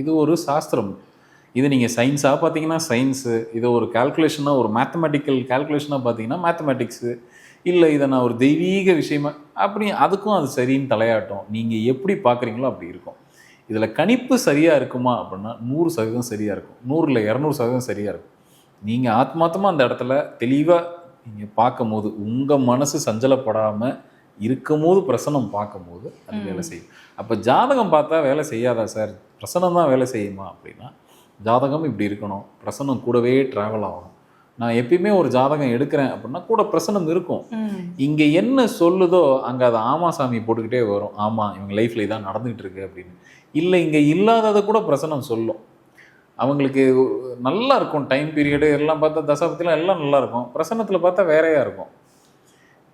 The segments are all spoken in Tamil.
இது ஒரு சாஸ்திரம். இது நீங்கள் சயின்ஸாக பார்த்தீங்கன்னா சயின்ஸு இதை ஒரு கால்குலேஷனாக ஒரு மேத்தமெட்டிக்கல் கால்குலேஷனாக பார்த்தீங்கன்னா மேத்தமெட்டிக்ஸு இல்லை இதை நான் ஒரு தெய்வீக விஷயமா அப்படி அதுக்கும் அது சரின்னு தலையாட்டும். நீங்கள் எப்படி பார்க்குறீங்களோ அப்படி இருக்கும். இதில் கணிப்பு சரியாக இருக்குமா அப்படின்னா நூறு சதவீதம் சரியாக இருக்கும். நூறில் இரநூறு சதவீதம் சரியாக இருக்கும். நீங்கள் ஆத்மாத்தமாக அந்த இடத்துல தெளிவாக நீங்கள் பார்க்கும்போது உங்கள் மனசு சஞ்சலப்படாமல் இருக்கும்போது பிரசனம் பார்க்கும்போது அது. வேலை செய்யும். அப்போ ஜாதகம் பார்த்தா வேலை செய்யாதா சார்? பிரசனம் தான் வேலை செய்யுமா அப்படின்னா ஜாதகம் இப்படி இருக்கணும். பிரசனம் கூடவே ட்ராவல் ஆகணும். நான் எப்பயுமே ஒரு ஜாதகம் எடுக்கிறேன் அப்படின்னா கூட பிரசனம் இருக்கும். இங்கே என்ன சொல்லுதோ அங்கே அது ஆமா சாமி போட்டுக்கிட்டே வரும். ஆமாம் இவங்க லைஃப்பில் இதான் நடந்துகிட்டு இருக்கு அப்படின்னு. இல்லை இங்கே இல்லாததை கூட பிரசனம் சொல்லும். அவங்களுக்கு நல்லா இருக்கும். டைம் பீரியடு எல்லாம் பார்த்தா தசாபத்திலாம் எல்லாம் நல்லா இருக்கும். பிரசன்னத்தில் பார்த்தா வேறையா இருக்கும்.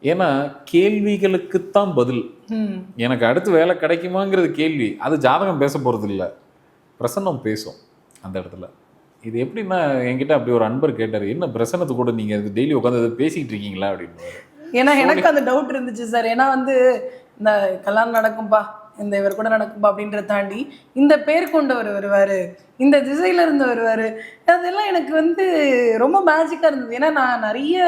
ஏன்னா கேள்விகளுக்குத்தான் பதில். எனக்கு அடுத்து வேலை கிடைக்குமாங்கிறது கேள்வி. அது ஜாதகம் பேச போகிறது இல்லை பிரசன்னம் பேசும் அந்த இடத்துல. இது எப்படின்னா என்கிட்ட அப்படி ஒரு அன்பர் கேட்டார் என்ன பிரசன்னத்து கூட நீங்கள் டெய்லி உட்காந்து பேசிக்கிட்டு இருக்கீங்களா? அப்படின்னு. ஏன்னா எனக்கு அந்த டவுட் இருந்துச்சு சார். ஏன்னா வந்து இந்த கல்யாணம் நடக்கும்பா இந்த இவர் கூட நடக்கும் அப்படின்றத தாண்டி இந்த பேர் கொண்டவர் வருவார் இந்த திசையில இருந்து வருவார். அதெல்லாம் எனக்கு வந்து ரொம்ப மேஜிக்காக இருந்தது. ஏன்னா நான் நிறைய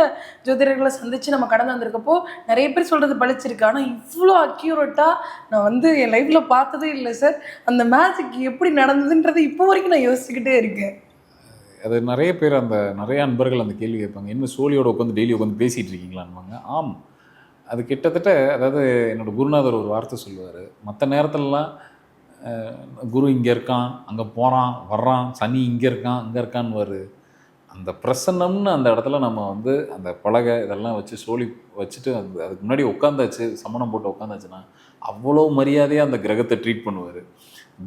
ஜோதிடர்களை சந்தித்து நம்ம கடந்து வந்திருக்கப்போ நிறைய பேர் சொல்கிறது பழிச்சிருக்கு ஆனால் இவ்வளோ அக்யூரேட்டாக நான் வந்து என் லைஃப்பில் பார்த்ததே இல்லை சார் அந்த மேஜிக் எப்படி நடந்ததுன்றது இப்போ வரைக்கும் நான் யோசிச்சுக்கிட்டே இருக்கேன். அது நிறைய பேர் அந்த நிறைய அன்பர்கள் அந்த கேள்வி கேட்பாங்க. என்ன சோழியோட உட்காந்து டெய்லி உட்காந்து பேசிகிட்டு இருக்கீங்களான்வாங்க ஆம். அது கிட்டத்தட்ட அதாவது என்னோடய குருநாதர் ஒரு வார்த்தை சொல்லுவார். மற்ற நேரத்துலலாம் குரு இங்கே இருக்கான் அங்கே போகிறான் வர்றான் சனி இங்கே இருக்கான் அங்கே இருக்கான்னு வரு அந்த பிரசன்னம்னு அந்த இடத்துல நம்ம வந்து அந்த பலகை இதெல்லாம் வச்சு சோழி வச்சுட்டு அந்த அதுக்கு முன்னாடி உட்காந்தாச்சு சமணம் போட்டு உட்காந்தாச்சுன்னா அவ்வளோ மரியாதையாக அந்த கிரகத்தை ட்ரீட் பண்ணுவார்.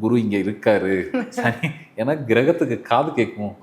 குரு இங்கே இருக்காரு. சனி ஏன்னா கிரகத்துக்கு காது கேட்கும்.